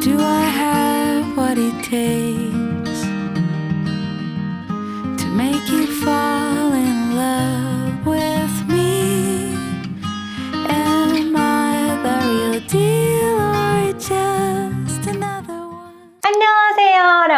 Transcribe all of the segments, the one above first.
Do I have what it takes to make you fall in love with me? Am I the real deal or just another one? 안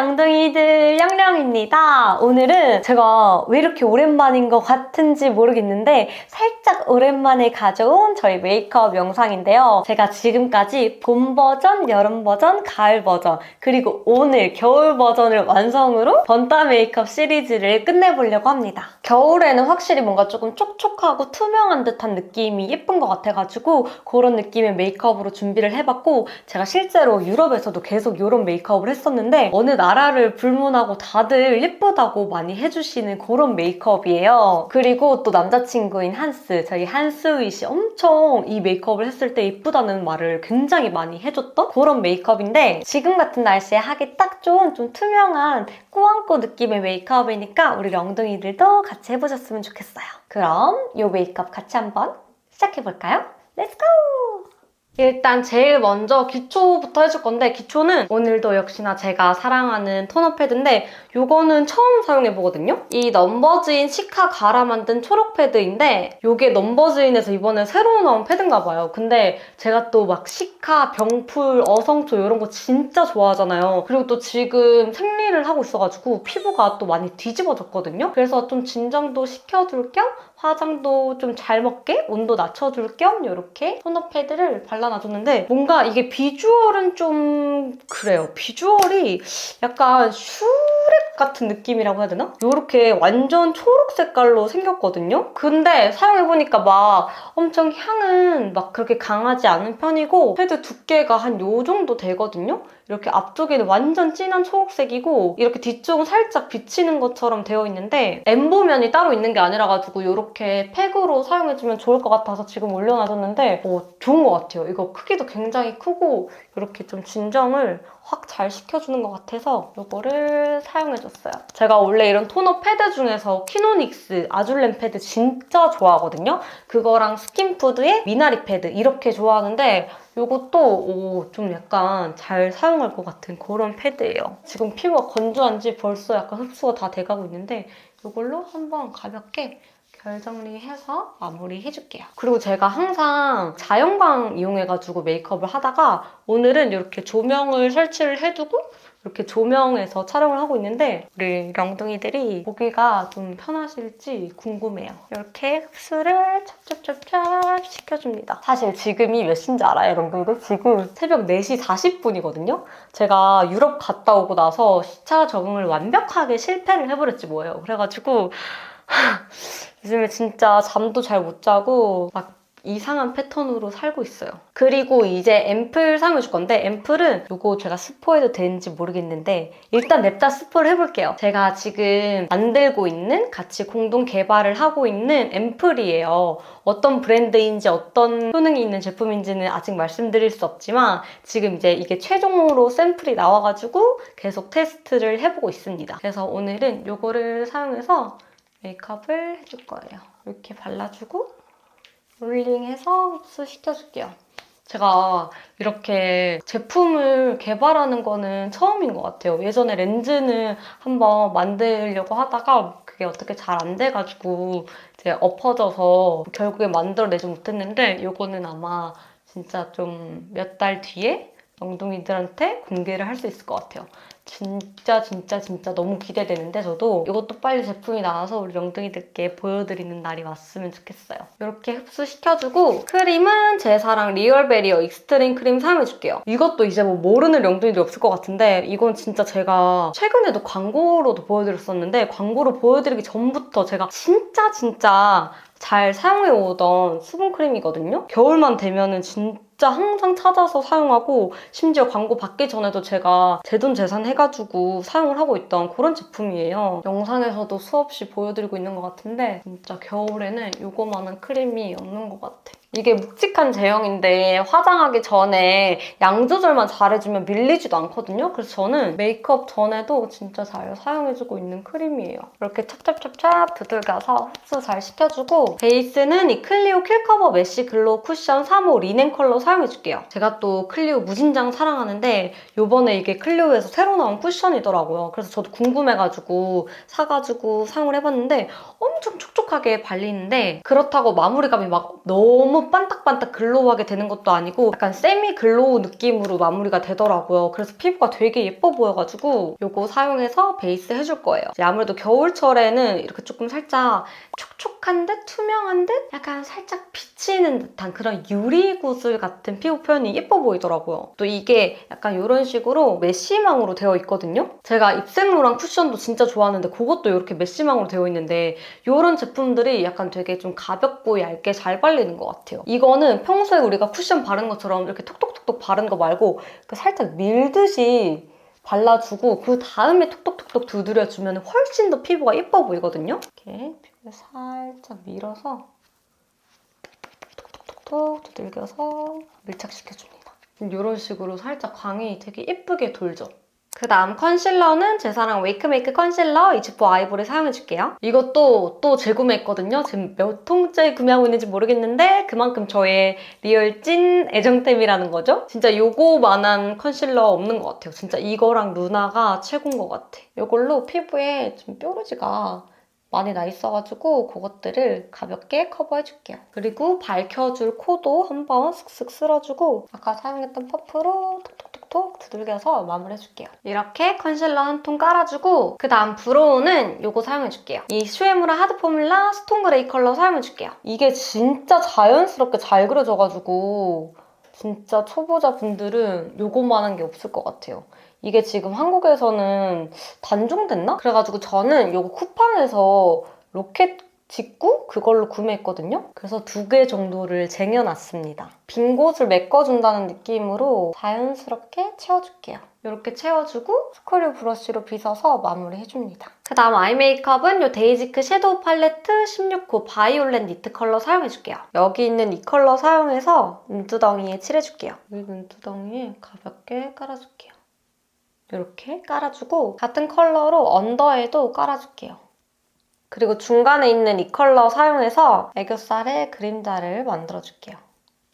량둥이들 량량입니다. 오늘은 제가 왜 이렇게 오랜만인 것 같은지 모르겠는데 살짝 오랜만에 가져온 저희 메이크업 영상인데요. 제가 지금까지 봄 버전, 여름 버전, 가을 버전, 그리고 오늘 겨울 버전을 완성으로 번따 메이크업 시리즈를 끝내보려고 합니다. 겨울에는 확실히 뭔가 조금 촉촉하고 투명한 듯한 느낌이 예쁜 것 같아가지고 그런 느낌의 메이크업으로 준비를 해봤고 제가 실제로 유럽에서도 계속 이런 메이크업을 했었는데 어느 나라를 불문하고 다들 예쁘다고 많이 해주시는 그런 메이크업이에요. 그리고 또 남자친구인 한스, 저희 한스윗이 엄청 이 메이크업을 했을 때 예쁘다는 말을 굉장히 많이 해줬던 그런 메이크업인데 지금 같은 날씨에 하기 딱 좋은 좀 투명한 꾸안꾸 느낌의 메이크업이니까 우리 령둥이들도 같이 해보셨으면 좋겠어요. 그럼 이 메이크업 같이 한번 시작해볼까요? 렛츠고! 일단 제일 먼저 기초부터 해줄 건데 기초는 오늘도 역시나 제가 사랑하는 토너 패드인데 이거는 처음 사용해보거든요. 이 넘버즈인 시카 가라 만든 초록 패드인데 이게 넘버즈인에서 이번에 새로 나온 패드인가 봐요. 근데 제가 또 막 시카, 병풀, 어성초 이런 거 진짜 좋아하잖아요. 그리고 또 지금 생리를 하고 있어가지고 피부가 또 많이 뒤집어졌거든요. 그래서 좀 진정도 시켜줄 겸 화장도 좀 잘 먹게 온도 낮춰줄 겸 이렇게 토너 패드를 발라놔줬는데 뭔가 이게 비주얼은 좀 그래요. 비주얼이 약간 슈렉 같은 느낌이라고 해야 되나? 이렇게 완전 초록 색깔로 생겼거든요. 근데 사용해보니까 막 엄청 향은 막 그렇게 강하지 않은 편이고 패드 두께가 한 요 정도 되거든요. 이렇게 앞쪽에는 완전 진한 초록색이고 이렇게 뒤쪽은 살짝 비치는 것처럼 되어 있는데 엠보면이 따로 있는 게 아니라 가지고 이렇게 팩으로 사용해주면 좋을 것 같아서 지금 올려놔뒀는데 어, 좋은 것 같아요. 이거 크기도 굉장히 크고 이렇게 좀 진정을 확 잘 시켜주는 것 같아서 이거를 사용해줬어요. 제가 원래 이런 토너 패드 중에서 키노닉스 아줄렘 패드 진짜 좋아하거든요. 그거랑 스킨푸드의 미나리 패드 이렇게 좋아하는데 이것도 좀 약간 잘 사용할 것 같은 그런 패드예요. 지금 피부가 건조한지 벌써 약간 흡수가 다 돼가고 있는데 이걸로 한번 가볍게 결 정리해서 마무리 해줄게요. 그리고 제가 항상 자연광 이용해가지고 메이크업을 하다가 오늘은 이렇게 조명을 설치를 해두고 이렇게 조명해서 촬영을 하고 있는데 우리 령둥이들이 보기가 좀 편하실지 궁금해요. 이렇게 흡수를 찹찹찹찹 시켜줍니다. 사실 지금이 몇 시인지 알아요, 령둥이들? 지금 새벽 4시 40분이거든요? 제가 유럽 갔다 오고 나서 시차 적응을 완벽하게 실패를 해버렸지 뭐예요. 그래가지고 요즘에 진짜 잠도 잘 못 자고 막 이상한 패턴으로 살고 있어요. 그리고 이제 앰플 사용해 줄 건데 앰플은 이거 제가 스포해도 되는지 모르겠는데 일단 냅다 스포를 해볼게요. 제가 지금 만들고 있는 같이 공동 개발을 하고 있는 앰플이에요. 어떤 브랜드인지 어떤 효능이 있는 제품인지는 아직 말씀드릴 수 없지만 지금 이제 이게 최종으로 샘플이 나와가지고 계속 테스트를 해보고 있습니다. 그래서 오늘은 이거를 사용해서 메이크업을 해줄 거예요. 이렇게 발라주고 롤링해서 흡수시켜줄게요. 제가 이렇게 제품을 개발하는 거는 처음인 것 같아요. 예전에 렌즈는 한번 만들려고 하다가 그게 어떻게 잘 안 돼가지고 이제 엎어져서 결국에 만들어내지 못했는데 이거는 아마 진짜 좀 몇 달 뒤에 엉둥이들한테 공개를 할 수 있을 것 같아요. 진짜 진짜 진짜 너무 기대되는데 저도 이것도 빨리 제품이 나와서 우리 영등이들께 보여드리는 날이 왔으면 좋겠어요. 이렇게 흡수시켜주고 크림은 제 사랑 리얼 베리어 익스트림 크림 사용해줄게요. 이것도 이제 뭐 모르는 영등이들이 없을 것 같은데 이건 진짜 제가 최근에도 광고로도 보여드렸었는데 광고로 보여드리기 전부터 제가 진짜 진짜 잘 사용해오던 수분크림이거든요. 겨울만 되면은 진짜 진짜 항상 찾아서 사용하고 심지어 광고 받기 전에도 제가 제 돈 재산 해가지고 사용을 하고 있던 그런 제품이에요. 영상에서도 수없이 보여드리고 있는 것 같은데 진짜 겨울에는 이거만한 크림이 없는 것 같아. 이게 묵직한 제형인데 화장하기 전에 양 조절만 잘해주면 밀리지도 않거든요. 그래서 저는 메이크업 전에도 진짜 잘 사용해주고 있는 크림이에요. 이렇게 찹찹찹찹 두들겨서 흡수 잘 시켜주고 베이스는 이 클리오 킬커버 메쉬 글로우 쿠션 3호 리넨 컬러 사용 사용해 줄게요. 제가 또 클리오 무진장 사랑하는데 요번에 이게 클리오에서 새로 나온 쿠션이더라고요. 그래서 저도 궁금해가지고 사가지고 사용을 해봤는데 엄청 촉촉하게 발리는데 그렇다고 마무리감이 막 너무 반딱반딱 글로우하게 되는 것도 아니고 약간 세미 글로우 느낌으로 마무리가 되더라고요. 그래서 피부가 되게 예뻐 보여가지고 요거 사용해서 베이스 해줄 거예요. 아무래도 겨울철에는 이렇게 조금 살짝 촉촉한 듯 투명한 듯 약간 살짝 비치는 듯한 그런 유리구슬 같은 피부 표현이 예뻐 보이더라고요. 또 이게 약간 이런 식으로 메쉬망으로 되어 있거든요. 제가 입생로랑 쿠션도 진짜 좋아하는데 그것도 이렇게 메쉬망으로 되어 있는데 이런 제품들이 약간 되게 좀 가볍고 얇게 잘 발리는 것 같아요. 이거는 평소에 우리가 쿠션 바른 것처럼 이렇게 톡톡톡톡 바른 거 말고 그 살짝 밀듯이 발라주고 그 다음에 톡톡톡톡 두드려주면 훨씬 더 피부가 예뻐 보이거든요. 이렇게 피부에 살짝 밀어서 톡톡톡톡 두들겨서 밀착시켜줍니다. 이런 식으로 살짝 광이 되게 예쁘게 돌죠. 그 다음 컨실러는 제 사랑 웨이크메이크 컨실러 이즈포 아이보리 사용해줄게요. 이것도 또 재구매했거든요. 지금 몇 통째 구매하고 있는지 모르겠는데 그만큼 저의 리얼 찐 애정템이라는 거죠. 진짜 요거만한 컨실러 없는 것 같아요. 진짜 이거랑 루나가 최고인 것 같아. 이걸로 피부에 좀 뾰루지가 많이 나 있어가지고 그것들을 가볍게 커버해줄게요. 그리고 밝혀줄 코도 한번 슥슥 쓸어주고 아까 사용했던 퍼프로 톡톡톡톡 두들겨서 마무리해줄게요. 이렇게 컨실러 한 통 깔아주고 그 다음 브로우는 요거 사용해줄게요. 이 슈에무라 하드 포뮬라 스톤 그레이 컬러 사용해줄게요. 이게 진짜 자연스럽게 잘 그려져가지고 진짜 초보자 분들은 요거만 한 게 없을 것 같아요. 이게 지금 한국에서는 단종됐나? 그래가지고 저는 요거 쿠팡에서 로켓 직구 그걸로 구매했거든요. 그래서 두 개 정도를 쟁여놨습니다. 빈 곳을 메꿔준다는 느낌으로 자연스럽게 채워줄게요. 이렇게 채워주고 스크류 브러쉬로 빗어서 마무리해줍니다. 그 다음 아이 메이크업은 이 데이지크 섀도우 팔레트 16호 바이올렛 니트 컬러 사용해줄게요. 여기 있는 이 컬러 사용해서 눈두덩이에 칠해줄게요. 여기 눈두덩이에 가볍게 깔아줄게요. 이렇게 깔아주고 같은 컬러로 언더에도 깔아줄게요. 그리고 중간에 있는 이 컬러 사용해서 애교살에 그림자를 만들어줄게요.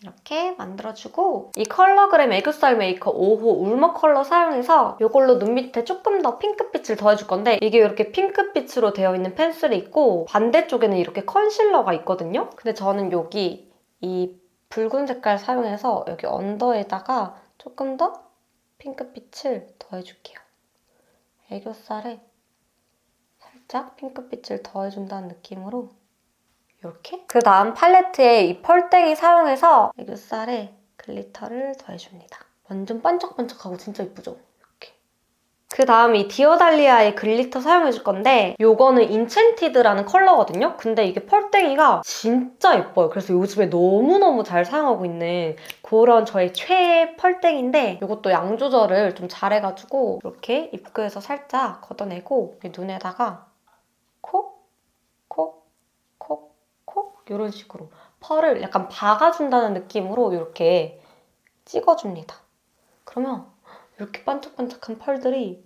이렇게 만들어주고 이 컬러그램 애교살 메이커 5호 울머 컬러 사용해서 이걸로 눈 밑에 조금 더 핑크빛을 더해줄 건데 이게 이렇게 핑크빛으로 되어 있는 펜슬이 있고 반대쪽에는 이렇게 컨실러가 있거든요. 근데 저는 여기 이 붉은 색깔 사용해서 여기 언더에다가 조금 더 핑크빛을 더해줄게요. 애교살에 살짝 핑크빛을 더해준다는 느낌으로 이렇게 그 다음 팔레트에 이 펄땡이 사용해서 애교살에 글리터를 더해줍니다. 완전 반짝반짝하고 진짜 이쁘죠? 그 다음 이 디어달리아의 글리터 사용해줄 건데 요거는 인챈티드라는 컬러거든요? 근데 이게 펄땡이가 진짜 예뻐요. 그래서 요즘에 너무너무 잘 사용하고 있는 그런 저의 최애 펄땡인데 이것도 양 조절을 좀 잘해가지고 이렇게 입구에서 살짝 걷어내고 이 눈에다가 콕, 콕, 콕, 콕 이런 식으로 펄을 약간 박아준다는 느낌으로 이렇게 찍어줍니다. 그러면 이렇게 반짝반짝한 펄들이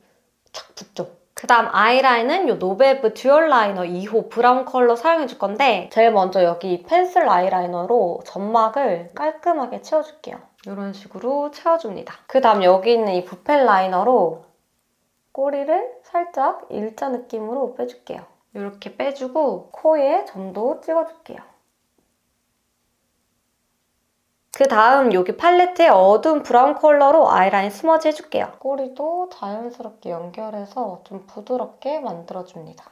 착 붙죠. 그 다음 아이라인은 이 노베브 듀얼 라이너 2호 브라운 컬러 사용해 줄 건데 제일 먼저 여기 펜슬 아이라이너로 점막을 깔끔하게 채워줄게요. 이런 식으로 채워줍니다. 그 다음 여기 있는 이 붓펜 라이너로 꼬리를 살짝 일자 느낌으로 빼줄게요. 이렇게 빼주고 코에 점도 찍어줄게요. 그 다음 여기 팔레트에 어두운 브라운 컬러로 아이라인 스머지 해줄게요. 꼬리도 자연스럽게 연결해서 좀 부드럽게 만들어줍니다.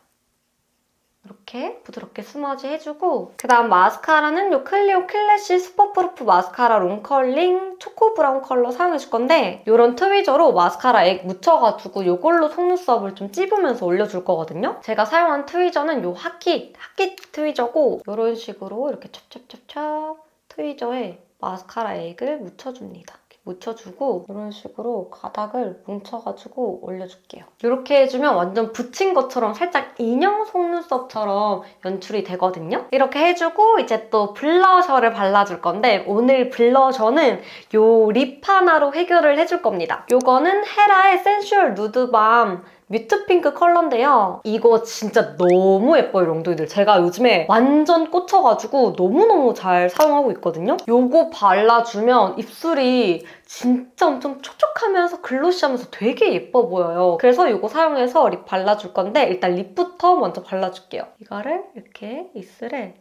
이렇게 부드럽게 스머지 해주고 그 다음 마스카라는 이 클리오 클래시 슈퍼프루프 마스카라 롱컬링 초코 브라운 컬러 사용해줄 건데 이런 트위저로 마스카라 액 묻혀가지고 이걸로 속눈썹을 좀 찝으면서 올려줄 거거든요. 제가 사용한 트위저는 이 하킷, 하킷 트위저고 이런 식으로 이렇게 찹찹찹찹 트위저에 마스카라 액을 묻혀줍니다. 묻혀주고 이런 식으로 가닥을 뭉쳐가지고 올려줄게요. 이렇게 해주면 완전 붙인 것처럼 살짝 인형 속눈썹처럼 연출이 되거든요. 이렇게 해주고 이제 또 블러셔를 발라줄 건데 오늘 블러셔는 요 립 하나로 해결을 해줄 겁니다. 요거는 헤라의 센슈얼 누드밤 뮤트 핑크 컬러인데요. 이거 진짜 너무 예뻐요, 롱둥이들. 제가 요즘에 완전 꽂혀가지고 너무너무 잘 사용하고 있거든요. 요거 발라주면 입술이 진짜 엄청 촉촉하면서 글로시하면서 되게 예뻐 보여요. 그래서 이거 사용해서 립 발라줄 건데 일단 립부터 먼저 발라줄게요. 이거를 이렇게 입술에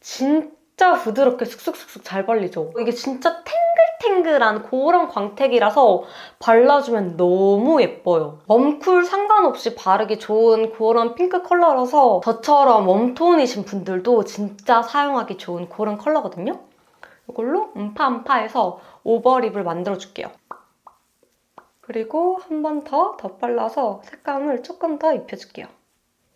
진짜 부드럽게 슥슥슥슥 잘 발리죠. 이게 진짜 탱글 탱글한 그런 광택이라서 발라주면 너무 예뻐요. 웜쿨 상관없이 바르기 좋은 그런 핑크 컬러라서 저처럼 웜톤이신 분들도 진짜 사용하기 좋은 그런 컬러거든요. 이걸로 음파음파해서 오버립을 만들어줄게요. 그리고 한 번 더 덧발라서 색감을 조금 더 입혀줄게요.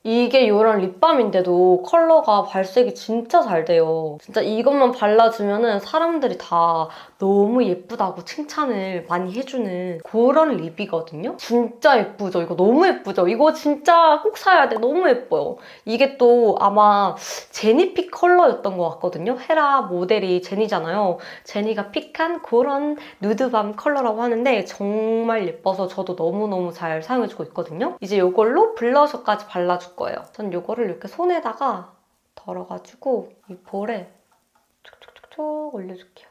이게 이런 립밤인데도 컬러가 발색이 진짜 잘 돼요. 진짜 이것만 발라주면은 사람들이 다 너무 예쁘다고 칭찬을 많이 해주는 그런 립이거든요. 진짜 예쁘죠? 이거 너무 예쁘죠? 이거 진짜 꼭 사야 돼. 너무 예뻐요. 이게 또 아마 제니픽 컬러였던 것 같거든요. 헤라 모델이 제니잖아요. 제니가 픽한 그런 누드밤 컬러라고 하는데 정말 예뻐서 저도 너무너무 잘 사용해주고 있거든요. 이제 이걸로 블러셔까지 발라 줄 거예요. 전 이거를 이렇게 손에다가 덜어가지고 이 볼에 촉촉촉촉 올려줄게요.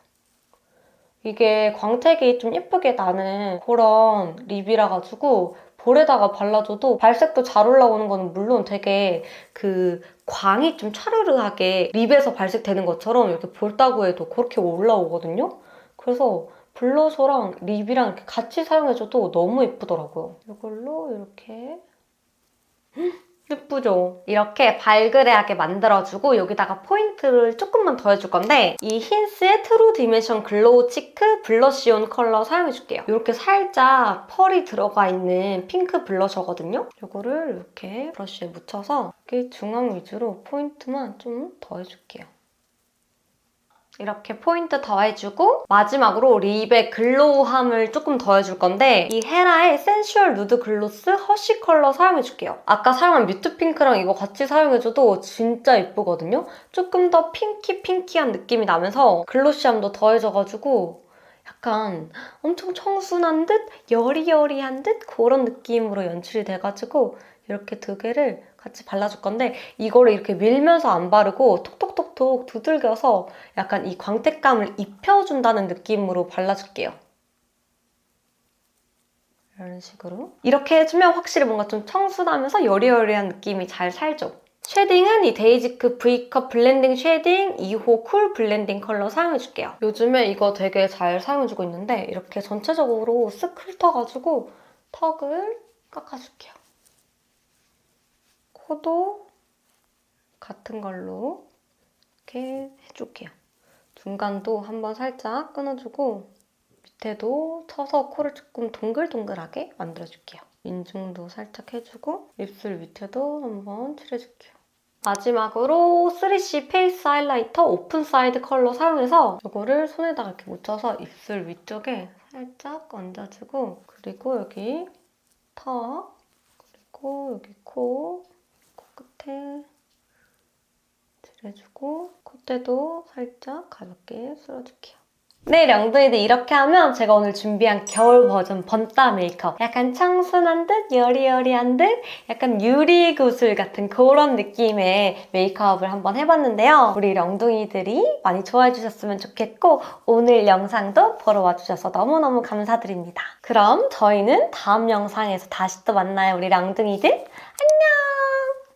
이게 광택이 좀 예쁘게 나는 그런 립이라 가지고 볼에다가 발라줘도 발색도 잘 올라오는 거는 물론 되게 그 광이 좀 차르르하게 립에서 발색되는 것처럼 이렇게 볼따구에도 그렇게 올라오거든요. 그래서 블러셔랑 립이랑 이렇게 같이 사용해줘도 너무 예쁘더라고요. 이걸로 이렇게 예쁘죠? 이렇게 발그레하게 만들어주고 여기다가 포인트를 조금만 더 해줄 건데 이 힌스의 트루 디멘션 글로우 치크 블러쉬온 컬러 사용해줄게요. 이렇게 살짝 펄이 들어가 있는 핑크 블러셔거든요. 이거를 이렇게 브러쉬에 묻혀서 이렇게 중앙 위주로 포인트만 좀 더 해줄게요. 이렇게 포인트 더해주고 마지막으로 립의 글로우함을 조금 더해줄 건데 이 헤라의 센슈얼 누드 글로스 허쉬 컬러 사용해줄게요. 아까 사용한 뮤트 핑크랑 이거 같이 사용해줘도 진짜 예쁘거든요. 조금 더 핑키 핑키한 느낌이 나면서 글로시함도 더해져가지고 약간 엄청 청순한 듯 여리여리한 듯 그런 느낌으로 연출이 돼가지고 이렇게 두 개를 같이 발라줄 건데 이거를 이렇게 밀면서 안 바르고 톡톡톡 톡 두들겨서 약간 이 광택감을 입혀준다는 느낌으로 발라줄게요. 이런 식으로. 이렇게 해주면 확실히 뭔가 좀 청순하면서 여리여리한 느낌이 잘 살죠. 쉐딩은 이 데이지크 V컵 블렌딩 쉐딩 2호 쿨 블렌딩 컬러 사용해줄게요. 요즘에 이거 되게 잘 사용해주고 있는데 이렇게 전체적으로 쓱 훑어가지고 턱을 깎아줄게요. 코도 같은 걸로 이렇게 해줄게요. 중간도 한번 살짝 끊어주고 밑에도 쳐서 코를 조금 동글동글하게 만들어줄게요. 인중도 살짝 해주고 입술 밑에도 한번 칠해줄게요. 마지막으로 3C 페이스 하이라이터 오픈 사이드 컬러 사용해서 이거를 손에다가 이렇게 묻혀서 입술 위쪽에 살짝 얹어주고 그리고 여기 턱 그리고 여기 코 코끝에 칠해주고 콧대도 살짝 가볍게 쓸어줄게요. 네, 령둥이들 이렇게 하면 제가 오늘 준비한 겨울 버전 번따 메이크업 약간 청순한 듯 여리여리한 듯 약간 유리구슬 같은 그런 느낌의 메이크업을 한번 해봤는데요. 우리 령둥이들이 많이 좋아해 주셨으면 좋겠고 오늘 영상도 보러 와주셔서 너무너무 감사드립니다. 그럼 저희는 다음 영상에서 다시 또 만나요, 우리 령둥이들. 안녕!